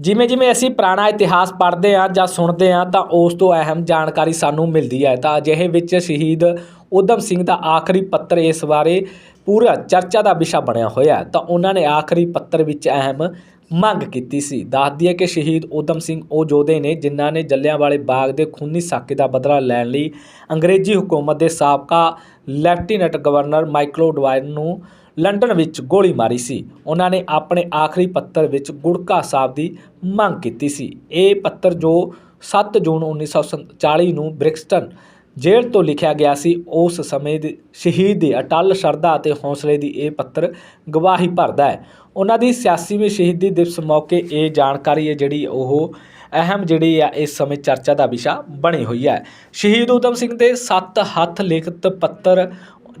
ਜਿਵੇਂ ਜਿਵੇਂ ਅਸੀਂ ਪੁਰਾਣਾ ਇਤਿਹਾਸ ਪੜ੍ਹਦੇ ਹਾਂ ਜਾਂ ਸੁਣਦੇ ਹਾਂ ਤਾਂ ਉਸ ਤੋਂ ਅਹਿਮ ਜਾਣਕਾਰੀ ਸਾਨੂੰ ਮਿਲਦੀ ਹੈ। ਤਾਂ ਅਜਿਹੇ ਵਿੱਚ ਸ਼ਹੀਦ ਊਧਮ ਸਿੰਘ ਦਾ ਆਖਰੀ ਪੱਤਰ ਇਸ ਬਾਰੇ ਪੂਰਾ ਚਰਚਾ ਦਾ ਵਿਸ਼ਾ ਬਣਿਆ ਹੋਇਆ ਤਾਂ ਉਹਨਾਂ ਨੇ ਆਖਰੀ ਪੱਤਰ ਵਿੱਚ ਅਹਿਮ ਮੰਗ ਕੀਤੀ ਸੀ। ਦੱਸਦੀ ਹੈ ਕਿ ਸ਼ਹੀਦ ਊਧਮ ਸਿੰਘ ਉਹ ਯੋਧੇ ਨੇ ਜਿਨ੍ਹਾਂ ਨੇ ਜੱਲਿਆਂਵਾਲੇ ਬਾਗ ਦੇ ਖੂਨੀ ਸਾਕੇ ਦਾ ਬਦਲਾ ਲੈਣ ਲਈ ਅੰਗਰੇਜ਼ੀ ਹਕੂਮਤ ਦੇ ਸਾਬਕਾ ਲੈਫਟੀਨੈਂਟ ਗਵਰਨਰ ਮਾਈਕਲ ਡਵਾਇਰ ਨੂੰ ਲੰਡਨ ਵਿੱਚ ਗੋਲੀ ਮਾਰੀ ਸੀ। ਉਹਨਾਂ ਨੇ ਆਪਣੇ ਆਖਰੀ ਪੱਤਰ ਵਿੱਚ ਗੁੜਕਾ ਸਾਹਿਬ ਦੀ ਮੰਗ ਕੀਤੀ ਸੀ। ਇਹ ਪੱਤਰ ਜੋ 7 ਜੂਨ 1940 ਨੂੰ ਬ੍ਰਿਕਸਟਨ ਜੇਲ੍ਹ ਤੋਂ ਲਿਖਿਆ ਗਿਆ ਸੀ, ਉਸ ਸਮੇਂ ਦੇ ਸ਼ਹੀਦ ਦੀ ਅਟਲ ਸ਼ਰਧਾ ਅਤੇ ਹੌਸਲੇ ਦੀ ਇਹ ਪੱਤਰ ਗਵਾਹੀ ਭਰਦਾ ਹੈ। ਉਹਨਾਂ ਦੀ 86ਵੀਂ ਸ਼ਹੀਦੀ ਦਿਵਸ ਮੌਕੇ ਇਹ ਜਾਣਕਾਰੀ ਹੈ ਜਿਹੜੀ ਉਹ ਅਹਿਮ ਜਿਹੜੀ ਆ, ਇਸ ਸਮੇਂ ਚਰਚਾ ਦਾ ਵਿਸ਼ਾ ਬਣੀ ਹੋਈ ਹੈ। ਸ਼ਹੀਦ ਊਧਮ ਸਿੰਘ ਦੇ ਸੱਤ ਹੱਥ ਲਿਖਤ ਪੱਤਰ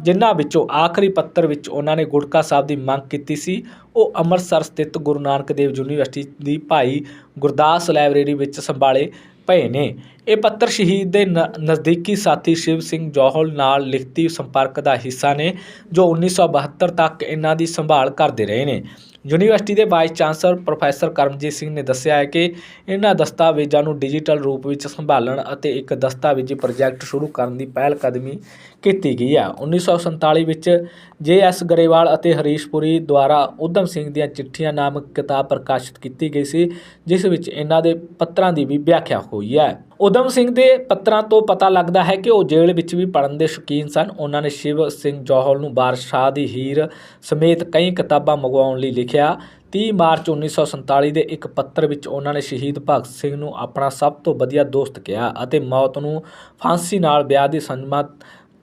ਜਿਨ੍ਹਾਂ ਵਿੱਚੋਂ ਆਖਰੀ ਪੱਤਰ ਵਿੱਚ ਉਹਨਾਂ ਨੇ ਗੁੜਕਾ ਸਾਹਿਬ ਦੀ ਮੰਗ ਕੀਤੀ ਸੀ, ਉਹ ਅੰਮ੍ਰਿਤਸਰ ਸਥਿਤ ਗੁਰੂ ਨਾਨਕ ਦੇਵ ਯੂਨੀਵਰਸਿਟੀ ਦੀ ਭਾਈ ਗੁਰਦਾਸ ਲਾਇਬ੍ਰੇਰੀ ਵਿੱਚ ਸੰਭਾਲੇ ਪਏ ਨੇ। ਇਹ ਪੱਤਰ ਸ਼ਹੀਦ ਦੇ ਨ- ਨਜ਼ਦੀਕੀ ਸਾਥੀ ਸ਼ਿਵ ਸਿੰਘ ਜੋਹਲ ਨਾਲ ਲਿਖਤੀ ਸੰਪਰਕ ਦਾ ਹਿੱਸਾ ਨੇ, ਜੋ 1972 ਤੱਕ ਇਹਨਾਂ ਦੀ ਸੰਭਾਲ ਕਰਦੇ ਰਹੇ ਨੇ। ਯੂਨੀਵਰਸਿਟੀ ਦੇ vice chancellor professor Karamjit Singh ਨੇ ਦੱਸਿਆ ਹੈ ਕਿ ਇਹਨਾਂ ਦਸਤਾਵੇਜ਼ਾਂ ਨੂੰ ਡਿਜੀਟਲ ਰੂਪ ਵਿੱਚ ਸੰਭਾਲਣ ਅਤੇ ਇੱਕ ਦਸਤਾਵੇਜ਼ੀ ਪ੍ਰੋਜੈਕਟ ਸ਼ੁਰੂ ਕਰਨ ਦੀ ਪਹਿਲ ਕਦਮੀ ਕੀਤੀ ਗਈ ਹੈ। 1947 ਵਿੱਚ ਜੇ ਐਸ ਗਰੇਵਾਲ ਅਤੇ ਹਰੀਸ਼ ਪੁਰੀ ਦੁਆਰਾ ਉਧਮ ਸਿੰਘ ਦੀਆਂ ਚਿੱਠੀਆਂ ਨਾਮਕ ਕਿਤਾਬ ਪ੍ਰਕਾਸ਼ਿਤ ਕੀਤੀ ਗਈ ਸੀ, ਜਿਸ ਵਿੱਚ ਇਹਨਾਂ ਦੇ ਪੱਤਰਾਂ ਦੀ ਵੀ ਵਿਆਖਿਆ ਹੋਈ ਹੈ। ਉਧਮ ਸਿੰਘ ਦੇ ਪੱਤਰਾਂ ਤੋਂ ਪਤਾ ਲੱਗਦਾ ਹੈ ਕਿ ਉਹ ਜੇਲ੍ਹ ਵਿੱਚ ਵੀ ਪੜ੍ਹਨ ਦੇ ਸ਼ੌਕੀਨ ਸਨ। ਉਹਨਾਂ ਨੇ ਸ਼ਿਵ ਸਿੰਘ ਜੌਹਲ ਨੂੰ ਬਾਦਸ਼ਾਹ ਦੀ ਹੀਰ ਸਮੇਤ ਕਈ ਕਿਤਾਬਾਂ ਮੰਗਵਾਉਣ ਲਈ ਲਿਖਿਆ। 30 ਮਾਰਚ 1947 ਦੇ ਇੱਕ ਪੱਤਰ ਵਿੱਚ ਉਹਨਾਂ ਨੇ ਸ਼ਹੀਦ ਭਗਤ ਸਿੰਘ ਨੂੰ ਆਪਣਾ ਸਭ ਤੋਂ ਵਧੀਆ ਦੋਸਤ ਕਿਹਾ ਅਤੇ ਮੌਤ ਨੂੰ ਫਾਂਸੀ ਨਾਲ ਵਿਆਹ ਦੀ ਸੰਜਮਾ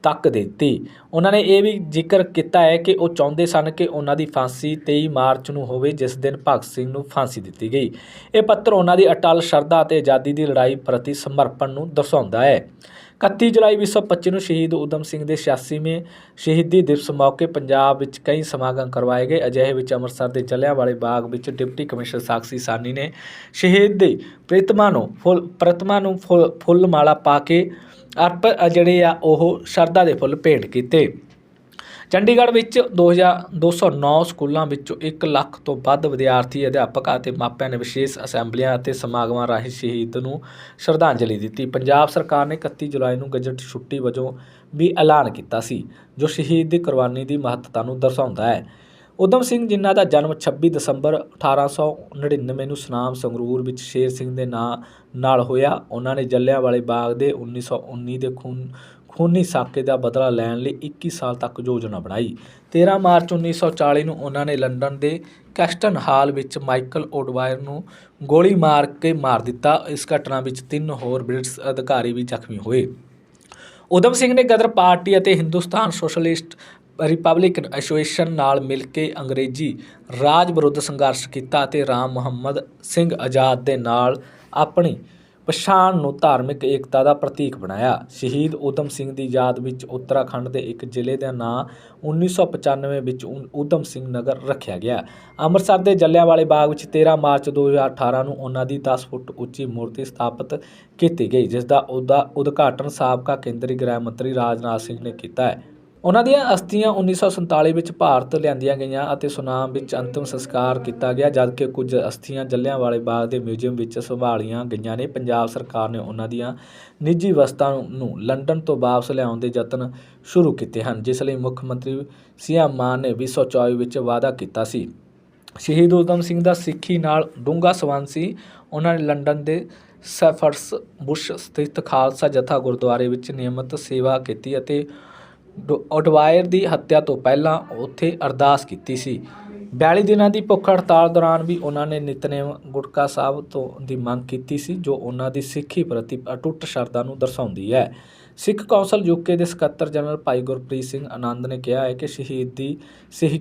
ਤੱਕ ਦਿੱਤੀ। ਉਹਨਾਂ ਨੇ ਇਹ ਵੀ ਜ਼ਿਕਰ ਕੀਤਾ ਹੈ ਕਿ ਉਹ ਚਾਹੁੰਦੇ ਸਨ ਕਿ ਉਹਨਾਂ ਦੀ ਫਾਂਸੀ 23 ਮਾਰਚ ਨੂੰ ਹੋਵੇ, ਜਿਸ ਦਿਨ ਭਗਤ ਸਿੰਘ ਨੂੰ ਫਾਂਸੀ ਦਿੱਤੀ ਗਈ। ਇਹ ਪੱਤਰ ਉਹਨਾਂ ਦੀ ਅਟਲ ਸ਼ਰਧਾ ਅਤੇ ਆਜ਼ਾਦੀ ਦੀ ਲੜਾਈ ਪ੍ਰਤੀ ਸਮਰਪਣ ਨੂੰ ਦਰਸਾਉਂਦਾ ਹੈ। 31 ਜੁਲਾਈ 2025 ਨੂੰ ਸ਼ਹੀਦ ਊਧਮ ਸਿੰਘ ਦੇ 86ਵੇਂ ਸ਼ਹੀਦੀ ਦਿਵਸ ਮੌਕੇ ਪੰਜਾਬ ਵਿੱਚ ਕਈ ਸਮਾਗਮ ਕਰਵਾਏ ਗਏ। ਅਜਿਹੇ ਵਿੱਚ ਅੰਮ੍ਰਿਤਸਰ ਦੇ ਜਲਿਆਂਵਾਲੇ ਬਾਗ ਵਿੱਚ ਡਿਪਟੀ ਕਮਿਸ਼ਨਰ ਸਾਕਸ਼ੀ ਸਾਨੀ ਨੇ ਸ਼ਹੀਦ ਦੀ ਪ੍ਰਤਿਮਾ ਨੂੰ ਫੁੱਲ, ਪ੍ਰਤਿਮਾ ਨੂੰ ਫੁੱਲ ਫੁੱਲ ਮਾਲਾ ਪਾ ਕੇ ਅਰਪ ਜਿਹੜੇ ਆ ਉਹ ਸ਼ਰਧਾ ਦੇ ਫੁੱਲ ਭੇਂਟ ਕੀਤੇ। ਚੰਡੀਗੜ੍ਹ ਵਿੱਚ 2000 209 ਸਕੂਲਾਂ ਵਿੱਚੋਂ 1 ਲੱਖ ਤੋਂ ਵੱਧ ਵਿਦਿਆਰਥੀ, ਅਧਿਆਪਕ ਅਤੇ ਮਾਪਿਆਂ ਨੇ ਵਿਸ਼ੇਸ਼ ਅਸੈਂਬਲੀਆਂ ਅਤੇ ਸਮਾਗਮਾਂ ਰਾਹੀਂ ਸ਼ਹੀਦ ਨੂੰ ਸ਼ਰਧਾਂਜਲੀ ਦਿੱਤੀ। ਪੰਜਾਬ ਸਰਕਾਰ ਨੇ 31 ਜੁਲਾਈ ਨੂੰ ਗਜਟ ਛੁੱਟੀ ਵਜੋਂ ਵੀ ਐਲਾਨ ਕੀਤਾ ਸੀ, ਜੋ ਸ਼ਹੀਦ ਦੀ ਕੁਰਬਾਨੀ ਦੀ ਮਹੱਤਤਾ ਨੂੰ ਦਰਸਾਉਂਦਾ ਹੈ। ਉਧਮ ਸਿੰਘ ਜਿਨ੍ਹਾਂ ਦਾ ਜਨਮ 26 ਦਸੰਬਰ 1899 ਨੂੰ ਸੁਨਾਮ ਸੰਗਰੂਰ ਵਿੱਚ ਸ਼ੇਰ ਸਿੰਘ ਦੇ ਨਾਂ ਨਾਲ ਹੋਇਆ। ਉਹਨਾਂ ਨੇ ਜਲਿਆਂਵਾਲੇ ਬਾਗ ਦੇ 1919 ਦੇ ਖੂਨ ਖੂਨੀ ਸਾਕੇ ਦਾ ਬਦਲਾ ਲੈਣ ਲਈ 21 ਸਾਲ ਤੱਕ ਯੋਜਨਾ ਬਣਾਈ। 13 ਮਾਰਚ 1940 ਨੂੰ ਉਹਨਾਂ ਨੇ ਲੰਡਨ ਦੇ ਕੈਸਟਨ ਹਾਲ ਵਿੱਚ ਮਾਈਕਲ ਓਡਵਾਇਰ ਨੂੰ ਗੋਲੀ ਮਾਰ ਕੇ ਮਾਰ ਦਿੱਤਾ। ਇਸ ਘਟਨਾ ਵਿੱਚ ਤਿੰਨ ਹੋਰ ਬ੍ਰਿਟਿਸ਼ ਅਧਿਕਾਰੀ ਵੀ ਜ਼ਖਮੀ ਹੋਏ। ਉਧਮ ਸਿੰਘ ਨੇ ਗਦਰ ਪਾਰਟੀ ਅਤੇ ਹਿੰਦੁਸਤਾਨ ਸੋਸ਼ਲਿਸਟ ਰਿਪਬਲਿਕਨ ਐਸੋਸੀਏਸ਼ਨ ਨਾਲ ਮਿਲ ਕੇ ਅੰਗਰੇਜ਼ੀ ਰਾਜ ਵਿਰੁੱਧ ਸੰਘਰਸ਼ ਕੀਤਾ ਅਤੇ ਰਾਮ ਮੁਹੰਮਦ ਸਿੰਘ ਆਜ਼ਾਦ ਦੇ ਨਾਲ ਆਪਣੀ ਪਛਾਣ ਨੂੰ ਧਾਰਮਿਕ ਏਕਤਾ ਦਾ ਪ੍ਰਤੀਕ ਬਣਾਇਆ। ਸ਼ਹੀਦ ਊਧਮ ਸਿੰਘ ਦੀ ਯਾਦ ਵਿੱਚ ਉੱਤਰਾਖੰਡ ਦੇ ਇੱਕ ਜ਼ਿਲ੍ਹੇ ਦਾ ਨਾਂ 1995 ਵਿੱਚ ਉ- ਸਿੰਘ ਨਗਰ ਰੱਖਿਆ ਗਿਆ। ਅੰਮ੍ਰਿਤਸਰ ਦੇ ਜਲਿਆਂਵਾਲੇ ਬਾਗ ਵਿੱਚ 13 ਮਾਰਚ 2018 ਨੂੰ ਉਹਨਾਂ ਦੀ 10 ਫੁੱਟ ਉੱਚੀ ਮੂਰਤੀ ਸਥਾਪਿਤ ਕੀਤੀ ਗਈ ਜਿਸ ਦਾ ਉਹਦਾ ਉਦਘਾਟਨ ਸਾਬਕਾ ਕੇਂਦਰੀ ਗ੍ਰਹਿ ਮੰਤਰੀ ਰਾਜਨਾਥ ਸਿੰਘ ਨੇ ਕੀਤਾ ਹੈ। ਉਹਨਾਂ ਦੀਆਂ ਅਸਥੀਆਂ 1947 ਵਿੱਚ ਭਾਰਤ ਲਿਆਂਦੀਆਂ ਗਈਆਂ ਅਤੇ ਸੁਨਾਮ ਵਿੱਚ ਅੰਤਿਮ ਸੰਸਕਾਰ ਕੀਤਾ ਗਿਆ, ਜਦਕਿ ਕੁਝ ਅਸਥੀਆਂ ਜਲਿਆਂਵਾਲੇ ਬਾਗ ਦੇ ਮਿਊਜ਼ੀਅਮ ਵਿੱਚ ਸੰਭਾਲੀਆਂ ਗਈਆਂ ਨੇ। ਪੰਜਾਬ ਸਰਕਾਰ ਨੇ ਉਹਨਾਂ ਦੀਆਂ ਨਿੱਜੀ ਵਸਤਾਂ ਨੂੰ ਲੰਡਨ ਤੋਂ ਵਾਪਸ ਲਿਆਉਣ ਦੇ ਯਤਨ ਸ਼ੁਰੂ ਕੀਤੇ ਹਨ, ਜਿਸ ਲਈ ਮੁੱਖ ਮੰਤਰੀ ਸੀਐਮ ਮਾਨ ਨੇ 2024 ਵਿੱਚ ਵਾਅਦਾ ਕੀਤਾ ਸੀ। ਸ਼ਹੀਦ ਊਧਮ ਸਿੰਘ ਦਾ ਸਿੱਖੀ ਨਾਲ ਡੂੰਘਾ ਸੰਬੰਧ ਸੀ। ਉਹਨਾਂ ਨੇ ਲੰਡਨ ਦੇ ਸੈਫਰਸ ਬੁਸ਼ ਸਥਿਤ ਖਾਲਸਾ ਜਥਾ ਗੁਰਦੁਆਰੇ ਵਿੱਚ ਨਿਯਮਤ ਸੇਵਾ ਕੀਤੀ ਅਤੇ ਡੋ- ਉਡਵਾਇਰ ਦੀ ਹੱਤਿਆ ਤੋਂ ਪਹਿਲਾਂ ਉੱਥੇ ਅਰਦਾਸ ਕੀਤੀ ਸੀ। 42 ਦਿਨਾਂ ਦੀ ਭੁੱਖ ਹੜਤਾਲ ਦੌਰਾਨ ਵੀ ਉਹਨਾਂ ਨੇ ਨਿਤਨੇਮ ਗੁਟਕਾ ਸਾਹਿਬ ਤੋਂ ਦੀ ਮੰਗ ਕੀਤੀ ਸੀ, ਜੋ ਉਹਨਾਂ ਦੀ ਸਿੱਖੀ ਪ੍ਰਤੀ ਅਟੁੱਟ ਸ਼ਰਧਾ ਨੂੰ ਦਰਸਾਉਂਦੀ ਹੈ। ਸਿੱਖ ਕੌਂਸਲ ਯੂਕੇ ਦੇ ਸਕੱਤਰ ਜਨਰਲ ਭਾਈ ਗੁਰਪ੍ਰੀਤ ਸਿੰਘ ਆਨੰਦ ਨੇ ਕਿਹਾ ਹੈ ਕਿ ਸ਼ਹੀਦ ਦੀ ਸਿੱਖ